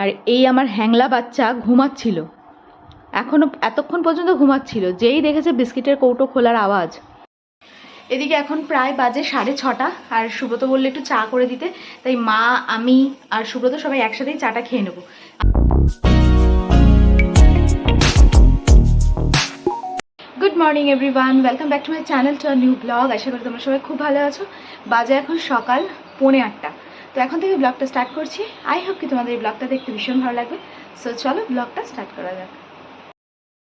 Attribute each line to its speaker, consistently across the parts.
Speaker 1: আর এই আমার হ্যাংলা বাচ্চা ঘুমাচ্ছিল। এখনও এতক্ষণ পর্যন্ত ঘুমাচ্ছিল, যেই দেখেছে বিস্কিটের কৌটো খোলার আওয়াজ। এদিকে এখন প্রায় বাজে সাড়ে ছটা, আর সুব্রত বললে একটু চা করে দিতে, তাই মা, আমি আর সুব্রত সবাই একসাথেই চাটা খেয়ে নেব। Good morning everyone welcome back to my channel to new blog আশা করি তোমরা সবাই খুব ভালো আছো। বাজে এখন সকাল, পৌনে আটটা। তো এখন থেকে ব্লগটা স্টার্ট করছি। আই হোপ কি তোমাদের এই ব্লগটা দেখতে ভীষণ ভালো লাগবে। সো চলো ব্লগটা স্টার্ট করা যাক।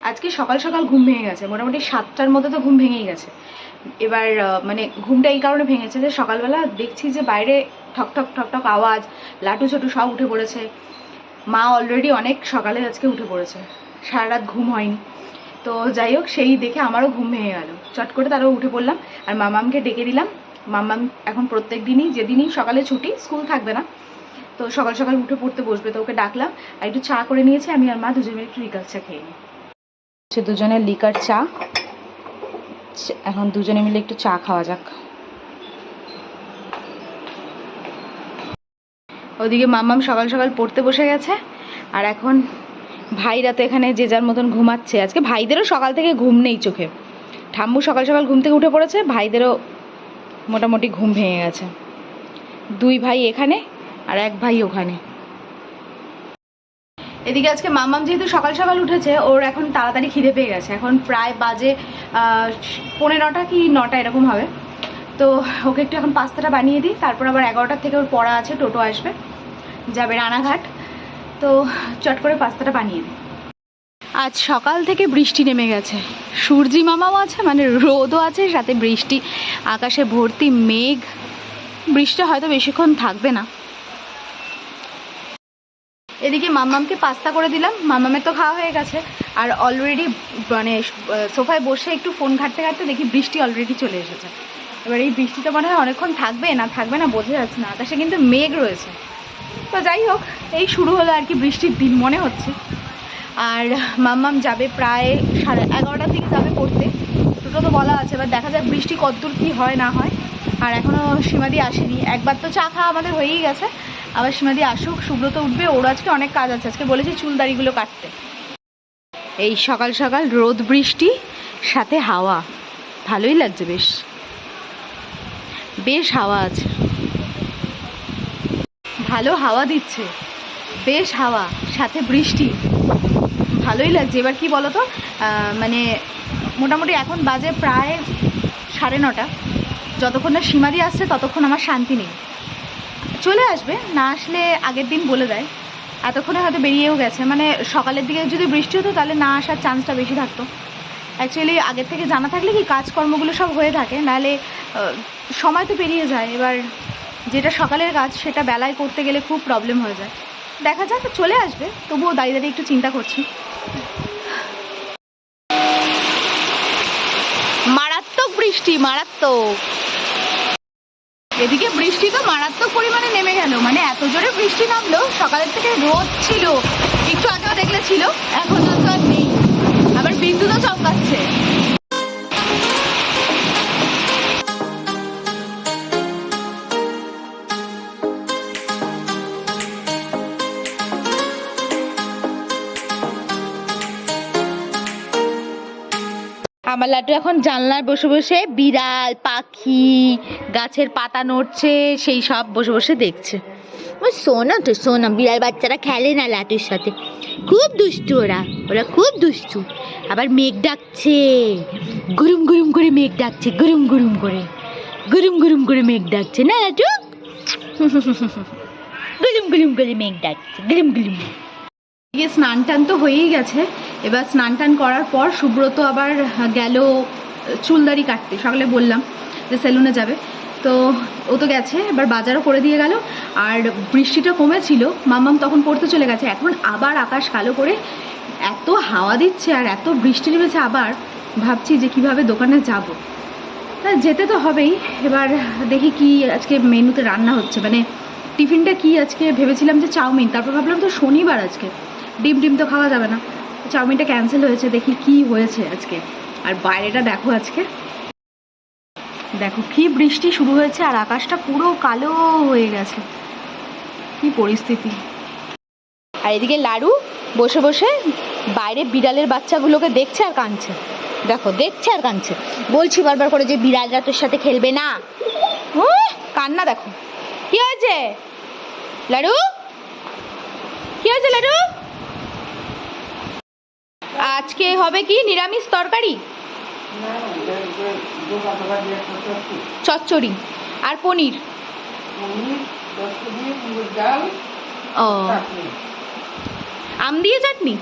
Speaker 1: আজকে সকাল সকাল ঘুম ভেঙে গেছে। মোটামুটি সাতটার মধ্যে তো ঘুম ভেঙেই গেছে। এবার মানে ঘুমটা এই কারণে ভেঙেছে যে সকালবেলা দেখছি যে বাইরে ঠক ঠক ঠক ঠক আওয়াজ, লাটু ছোটু সব উঠে পড়েছে। মা অলরেডি অনেক সকালে আজকে উঠে পড়েছে। সারা রাত ঘুম হয়নি। তো যাই হোক, সেই দেখে আমারও ঘুম ভেঙে গেল। চট করে তারও উঠে পড়লাম, আর মামামকে ডেকে দিলাম। মামাম এখন প্রত্যেক দিনই, যেদিনই সকালে ছুটি, স্কুল থাকবে না। তো সকাল সকাল উঠে পড়তে বসবে, তো ওকে ডাকলাম। আর একটু চা করে নিয়েছি, আমি আর মা দুজনে একটু লিকার চা খেয়ে নিই। সে দুজনের লিকার চা। এখন দুজনে মিলে একটু চা খাওয়া যাক। ওদিকে মাম্মাম সকাল সকাল পড়তে বসে গেছে, আর এখন ভাইরা তো এখানে যে যার মতন ঘুমাচ্ছে। আজকে ভাইদেরও সকাল থেকে ঘুম নেই চোখে। ঠাম্মু সকাল সকাল ঘুম থেকে উঠে পড়েছে, ভাইদেরও মোটামুটি ঘুম ভেঙে গেছে। দুই ভাই এখানে আর এক ভাই ওখানে। এদিকে আজকে মামাম যেহেতু সকাল সকাল উঠেছে, ওর এখন তাড়াতাড়ি খিদে পেয়ে গেছে। এখন প্রায় বাজে পনেরোটা কি নটা এরকম হবে। তো ওকে একটু এখন পাস্তাটা বানিয়ে দিই, তারপর আবার এগারোটার থেকে ওর পড়া আছে, টোটো আসবে। যাবে রানাঘাট। তো চট করে পাস্তাটা বানিয়ে দিই আজ সকাল থেকে বৃষ্টি নেমে গেছে। সূর্যি মামাও আছে মানে রোদও আছে, সাথে বৃষ্টি, আকাশে ভর্তি মেঘ। বৃষ্টি হয়তো বেশিক্ষণ থাকবে না। এদিকে মাম্মামকে পাস্তা করে দিলাম। মাম্মামের তো খাওয়া হয়ে গেছে। আর অলরেডি মানে সোফায় বসে একটু ফোন ঘাটতে ঘাটতে দেখি বৃষ্টি অলরেডি চলে এসেছে। এবার এই বৃষ্টিটা মনে হয় অনেকক্ষণ থাকবে না থাকবে না, বোঝা যাচ্ছে না। আকাশে কিন্তু মেঘ রয়েছে। তো যাই হোক, এই শুরু হলো আর কি বৃষ্টির দিন মনে হচ্ছে। আর মাম্মাম যাবে প্রায় সাড়ে এগারোটার দিকে যাবে পড়তে। দুটো তো বলা আছে, এবার দেখা যাক বৃষ্টি কতদূর কী হয়, না হয়। আর এখনও সীমাদি আসেনি। একবার তো চা খাওয়া আমাদের হয়েই গেছে। আবার সীমাদি আসুক সুব্রত উঠবে, ওর আজকে অনেক কাজ আছে। আজকে বলেছি চুল দাড়িগুলো কাটতে। এই সকাল সকাল রোদ বৃষ্টি, সাথে হাওয়া। ভালোই লাগছে, বেশ। বেশ হাওয়া আছে। ভালো হাওয়া দিচ্ছে। বেশ হাওয়া, সাথে বৃষ্টি। ভালোই লাগছে। এবার কি বলো তো মানে মোটামুটি এখন বাজে প্রায় সাড়ে নটা। যতক্ষণ না সীমাদি আসছে, ততক্ষণ আমার শান্তি নেই। চলে আসবে, না আসলে আগের দিন বলে দেয়। এতক্ষণে হয়তো বেরিয়েও গেছে। মানে সকালের দিকে যদি বৃষ্টি হতো, তাহলে না আসার চান্সটা বেশি থাকতো। অ্যাকচুয়ালি আগের থেকে জানা থাকলে কি কাজকর্মগুলো সব হয়ে থাকে? নাহলে সময় তো পেরিয়ে যায়। এবার যেটা সকালের কাজ, সেটা বেলায় করতে গেলে খুব প্রবলেম হয়ে যায়। দেখা যাক, চলে আসবে। তবুও দাঁড়িয়ে দাঁড়িয়ে একটু চিন্তা করছি। মারাত্মক বৃষ্টি, মারাত্মক। এদিকে বৃষ্টি তো মারাত্মক পরিমাণে নেমে গেল। মানে এত জোরে বৃষ্টি নামলো, সকালের থেকে রোদ ছিল। একটু আগেও দেখলে ছিল, এখন তো আমার লাটু এখন জানলার বসে বসে বিড়াল, পাখি, গাছের পাতা নড়ছে, সেই সব বসে বসে দেখছে।
Speaker 2: ওই শোনো তো সোনা, বিড়াল বাচ্চারা খেলে না লাটুর সাথে। খুব দুষ্টু ওরা ওরা খুব দুষ্টু। আবার মেঘ ডাকছে, গুরুম গুরুম করে মেঘ ডাকছে, গুরুম গুরুম করে। গুরুম গুরুম করে মেঘ ডাকছে, না লাটু গুলুম গুলুম করে মেঘ ডাকছে, গুলুম গুলুম।
Speaker 1: স্নান টান তো হয়েই গেছে। এবার স্নান টান করার পর সুব্রত আবার গেল চুলদারি কাটতে। সকালে বললাম যে সেলুনে যাবে। তো ও তো গেছে, এবার বাজারও করে দিয়ে গেল। আর বৃষ্টিটা কমেছিল, মাম্মাম তখন পড়তে চলে গেছে। এখন আবার আকাশ কালো করে এত হাওয়া দিচ্ছে আর এত বৃষ্টি নেমেছে আবার, ভাবছি যে কীভাবে দোকানে যাব। হ্যাঁ যেতে তো হবেই। এবার দেখি কি আজকে মেনুতে রান্না হচ্ছে। মানে টিফিনটা কি আজকে? ভেবেছিলাম যে চাউমিন। তারপর ভাবলাম তো শনিবার আজকে। ডিম ডিম তো খাওয়া যাবে না। চাউমিনটা ক্যান্সেল হয়েছে, দেখি কি হয়েছে আজকে। আর বাইরেটা দেখো আজকে। দেখো কি বৃষ্টি শুরু হয়েছে আর আকাশটা পুরো কালো হয়ে গেছে। কি পরিস্থিতি। আর এদিকে লাড়ু বসে বসে বাইরে বিড়ালের বাচ্চাগুলোকে দেখছে আর কাঁদছে। দেখো, দেখছে আর কাঁদছে।
Speaker 2: বলছি বারবার করে যে বিড়ালরা তোর সাথে খেলবে না।
Speaker 1: কান্না দেখো। কি হয়েছে? লাডু? কি হয়েছে লাডু? আজকে হবে কি? নিরামিষ তরকারি? চচ্চড়ি। আর পনির? আম দিয়ে চাটনি?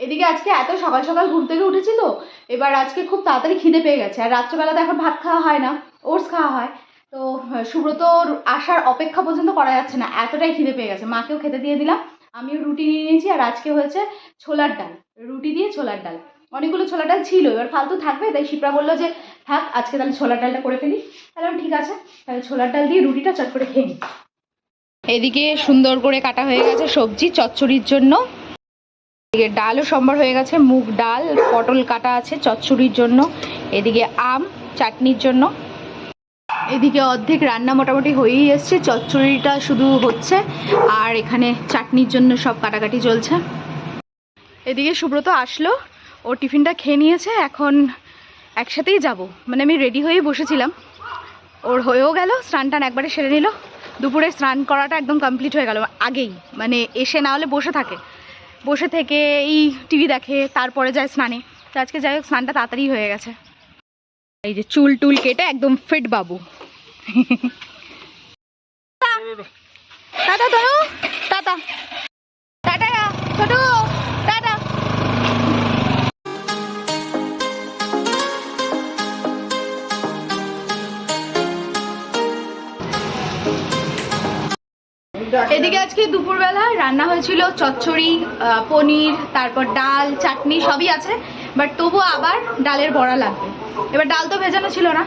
Speaker 1: এদিকে আজকে এত সকাল সকাল ঘুম থেকে উঠেছি তো এবার আজকে খুব তাড়াতাড়ি খিদে পেয়ে গেছে। আর রাত্রেবেলাতে এখন ভাত খাওয়া হয় না ওটস খাওয়া হয়। তো আহ, সুব্রতর আসার অপেক্ষা পর্যন্ত করা যাচ্ছে না এতটাই খিদে পেয়ে গেছে। মাকেও খেতে দিয়ে দিলাম। আমিও রুটি নিয়ে নিয়েছি আর আজকে হয়েছে ছোলার ডাল, রুটি দিয়ে ছোলার ডাল। অনেকগুলো ছোলার ডাল ছিল, এবার ফালতু থাকবে, তাই শিপ্রা বলল যে, থাক, আজকে তাহলে ছোলার ডালটা করে ফেলি। তাহলে ঠিক আছে, তাহলে ছোলার ডাল দিয়ে রুটিটা চট করে খেয়ে নিই এদিকে সুন্দর করে কাটা হয়ে গেছে সবজি চচ্চড়ির জন্য। এদিকে ডালও সম্বর হয়ে গেছে, মুগ ডাল, পটল কাটা আছে চচ্চড়ির জন্য। এদিকে আম, চাটনির জন্য। এদিকে অর্ধেক রান্না মোটামুটি হয়েই এসছে। চচ্চড়িটা শুধু হচ্ছে, আর এখানে চাটনির জন্য সব কাটাকাটি চলছে। এদিকে সুব্রত আসলো, ও টিফিনটা খেয়ে নিয়েছে, এখন একসাথেই যাব। মানে আমি রেডি হয়েই বসেছিলাম। ওর হয়েও গেল, স্নান টান একবারে সেরে নিল। দুপুরে স্নান করাটা একদম কমপ্লিট হয়ে গেল, আগেই। মানে এসে না হলে বসে থাকে। বসে থেকে এই টিভি দেখে, তারপরে যায় স্নানে। তো আজকে যাই হোক, স্নানটা তাড়াতাড়ি হয়ে গেছে। এই যে চুল টুল কেটে একদম ফিট বাবু। টাটা ধরো, টাটা। টাটা ছোট এদিকে আজকে দুপুরবেলা রান্না হয়েছিল চচ্চড়ি পনির, তারপর ডাল, চাটনি, সবই আছে, বাট তবুও আবার ডালের বড়া লাগবে। এবার ডাল তো ভেজানো ছিল না।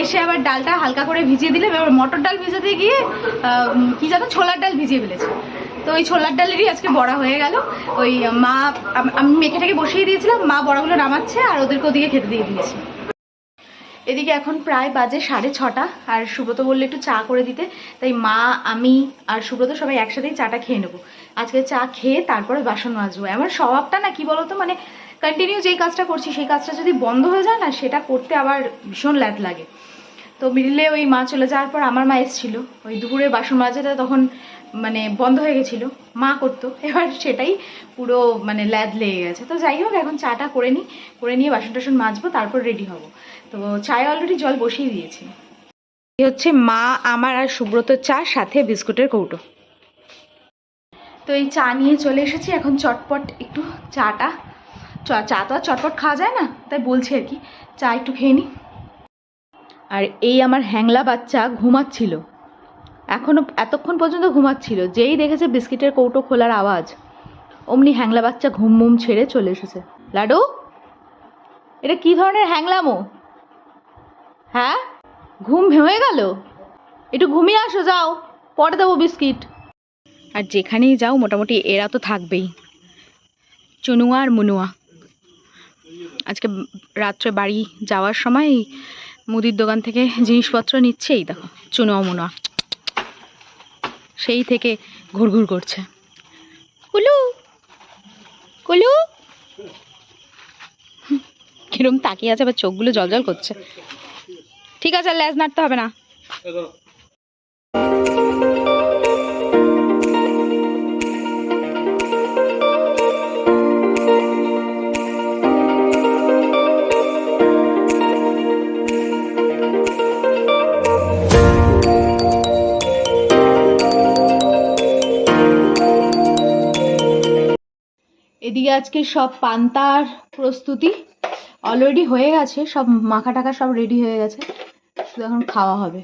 Speaker 1: এসে আবার ডালটা হালকা করে ভিজিয়ে দিলে এবার মটর ডাল ভিজাতে গিয়ে কি জানো, ছোলার ডাল ভিজিয়ে ফেলেছে। তো ওই ছোলার ডালেরই আজকে বড়া হয়ে গেল। ওই মা, আমি মেখেটাকে বসিয়ে দিয়েছিলাম, মা বড়াগুলো নামাচ্ছে আর ওদেরকে ওদিকে খেতে দিয়ে দিয়েছে। এদিকে এখন প্রায় বাজে সাড়ে ছটা, আর সুব্রত বললে একটু চা করে দিতে। তাই মা, আমি আর সুব্রত সবাই একসাথেই চাটা খেয়ে নেব। আজকে চা খেয়ে তারপরে বাসন মাজবো। আমার স্বভাবটা না, কি বলতো মানে কন্টিনিউ যেই কাজটা করছি, সেই কাজটা যদি বন্ধ হয়ে যায় না, সেটা করতে আবার ভীষণ ল্যাদ লাগে। তো মিডিলে ওই মা চলে যাওয়ার পর আমার মা এসেছিল। ওই দুপুরে বাসন মাজাটা তখন মানে বন্ধ হয়ে গেছিল। মা করতো। এবার সেটাই পুরো মানে ল্যাদ লেগে গেছে। তো যাই হোক, এখন চাটা করে নিই। করে নিয়ে বাসন টাসন মাজবো, তারপর রেডি হব। তো চায়ে অলরেডি জল বসিয়ে দিয়েছি। এই হচ্ছে মা, আমার আর সুব্রত চা, সাথে বিস্কুটের কৌটো। তো এই চা নিয়ে চলে এসেছি। এখন চটপট একটু চাটা। চ- তো আর চটপট খাওয়া যায় না, তাই বলছি আর কি, চা একটু খেয়ে নিই আর এই আমার হ্যাংলা বাচ্চা ঘুমাচ্ছিল। এখনও এতক্ষণ পর্যন্ত ঘুমাচ্ছিল, যেই দেখেছে বিস্কিটের কৌটো খোলার আওয়াজ। অমনি হ্যাংলা বাচ্চা ঘুম মুম ছেড়ে চলে এসেছে। লাডু? এটা কি ধরনের হ্যাংলামো হ্যাঁ? ঘুম হয়ে গেল? একটু ঘুমিয়ে আসো, যাও, পরে দেবো বিস্কিট। আর যেখানেই যাও, মোটামুটি এরা তো থাকবেই। চুনুয়া আর মুনুয়া। আজকে রাত্রে বাড়ি যাওয়ার সময় মুদির দোকান থেকে জিনিসপত্র নিচ্ছে, এই দেখো, চুনো মুনুয়া সেই থেকে ঘুরঘুর করছে। কুলু কুলু। কিরম তাকিয়ে আছে, আবার চোখগুলো জলজল করছে। ঠিক আছে ল্যাজ নাড়তে হবে না। এদিকে আজকে সব পান্তার প্রস্তুতি অলরেডি হয়ে গেছে, সব মাখা টাকা সব রেডি হয়ে গেছে, শুধু এখন খাওয়া হবে।